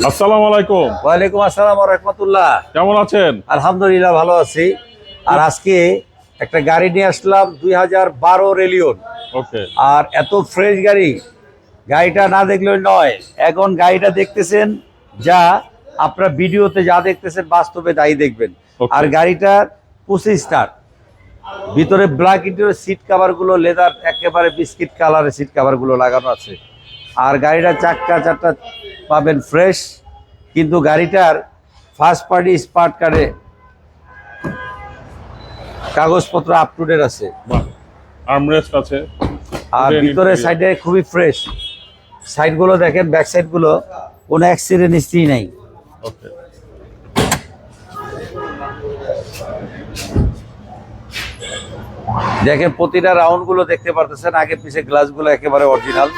আসসালামু আলাইকুম। ওয়ালাইকুম আসসালাম রহমতুল্লাহ। কেমন আছেন? আলহামদুলিল্লাহ ভালো আছি। আর আজকে একটা গাড়ি নিয়ে আসলাম দুই হাজার বারো রেলিয়ন। ওকে। আর এত ফ্রেশ গাড়ি গাড়িটা না দেখলে নয়। এখন গাড়িটা দেখতেছেন যা আপনারা ভিডিওতে যা দেখতেছেন বাস্তবে তাই দেখবেন. আর গাড়িটা পঁচিশ স্টার। ভিতরে ব্ল্যাক ইন্টেরিয়র সিট কাভারগুলো লেদার একেবারে বিস্কিট কালারের সিট কাভারগুলো লাগানো আছে। আর গাড়িটা চাক্কা চারটা পাবেন ফ্রেশ কিন্তু গাড়িটার ফার্স্ট পার্টি স্মার্ট কার্ডে কাগজপত্র আপ টু ডেট আছে। আর্মরেস্ট আছে। আর Wooden ভিতরে সাইডে খুবই ফ্রেশ সাইডগুলো দেখেন ব্যাক সাইডগুলো কোনো অ্যাক্সিডেন্ট হিস্ট্রি নাই। ওকে দেখেন প্রতিটা রাউন্ডগুলো দেখতে পারতেছেন আগে পিছে গ্লাসগুলো একেবারে অরিজিনাল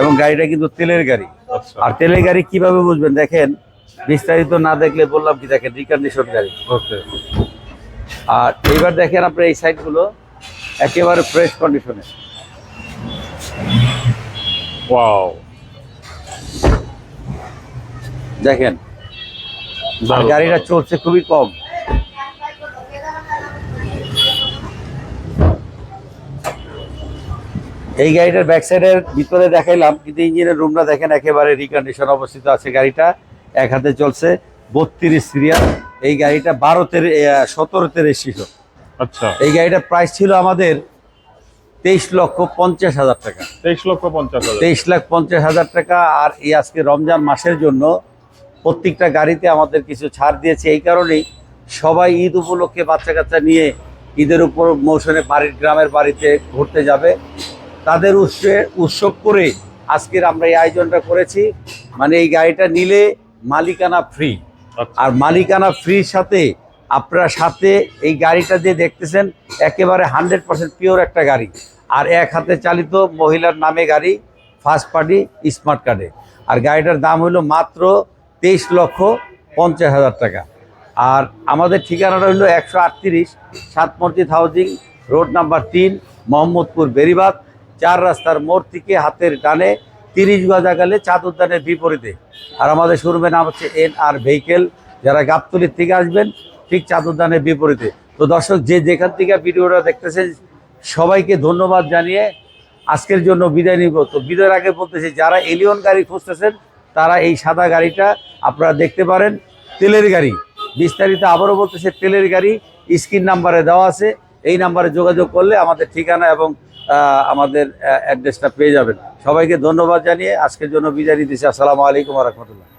এবং গাড়িটা কিন্তু তেলের গাড়ি। আচ্ছা। আর তেলের গাড়ি কীভাবে বুঝবেন? দেখেন বিস্তারিত না দেখলে বললাম কি দেখেন রিকন্ডিশন গাড়ি। আর এইবার দেখেন আপনার এই সাইডগুলো একেবারে ফ্রেশ কন্ডিশনে ওয়াও। দেখেন গাড়িটা চলছে খুবই কম। এই গাড়িটার ব্যাক সাইডের ভিতরে দেখাইলাম কিন্তু ইঞ্জিনের রুমটা দেখেন একেবারে রিকন্ডিশন অবস্থিত আছে গাড়িটা। এক হাতে চলছে বত্রিশ সিরিয়াল। এই গাড়িটা বারোতে সতেরোতে রেজিস্ট্রেশন আচ্ছা। এই গাড়িটার প্রাইস ছিল আমাদের তেইশ লক্ষ পঞ্চাশ হাজার টাকা। তেইশ লক্ষ পঞ্চাশ তেইশ লাখ পঞ্চাশ হাজার টাকা আর এই আজকে রমজান মাসের জন্য প্রত্যেকটা গাড়িতে আমাদের কিছু ছাড় দিয়েছে। এই কারণেই সবাই ঈদ উপলক্ষে বাচ্চা কাচ্চা নিয়ে ঈদের উপর মৌসুমে বাড়ির গ্রামের বাড়িতে ঘুরতে যাবে। তাদের উৎসে উৎসব করে আজকের আমরা এই আয়োজনটা করেছি। মানে এই গাড়িটা নিলে মালিকানা ফ্রি আচ্ছা। আর মালিকানা ফ্রির সাথে আপনার সাথে এই গাড়িটা যে দেখতেছেন একেবারে হান্ড্রেড পার্সেন্ট পিওর একটা গাড়ি। আর এক হাতে চালিত মহিলার নামে গাড়ি ফার্স্ট পার্টি স্মার্ট কার্ডে আর গাড়িটার দাম হলো মাত্র তেইশ লক্ষ পঞ্চাশ হাজার টাকা। আর আমাদের ঠিকানাটা হলো একশো আটত্রিশ সাত মসজিদ হাউজিং রোড নাম্বার তিন মোহাম্মদপুর বেরিবাদ। চার রাস্তার মোড় থেকে হাতের ডানে তিরিশ গজা গেলে চাঁদ উদ্যানের বিপরীতে। আর আমাদের শোরুমের নাম হচ্ছে এন আর ভেহিকেল। যারা গাবতলির থেকে আসবেন, ঠিক চাঁদ উদ্যানের বিপরীতে। তো দর্শক, যে যেখান থেকে ভিডিওটা দেখতেছেন, সবাইকে ধন্যবাদ জানিয়ে আজকের জন্য বিদায় নিব। তো বিদায়ের আগে বলতেছি, যারা এলিয়ন গাড়ি খুঁজতেছেন, তারা এই সাদা গাড়িটা আপনারা দেখতে পারেন। তেলের গাড়ি। বিস্তারিত আবারও বলতেছে, তেলের গাড়ি স্ক্রিন নাম্বারে দেওয়া আছে। এই নাম্বারে যোগাযোগ করলে আমাদের ঠিকানা এবং আমাদের অ্যাড্রেসটা পেয়ে যাবেন। সবাইকে ধন্যবাদ জানিয়ে আজকের জন্য বিদায় নিতেছি। আসসালামু আলাইকুম রহমতুল্লাহ।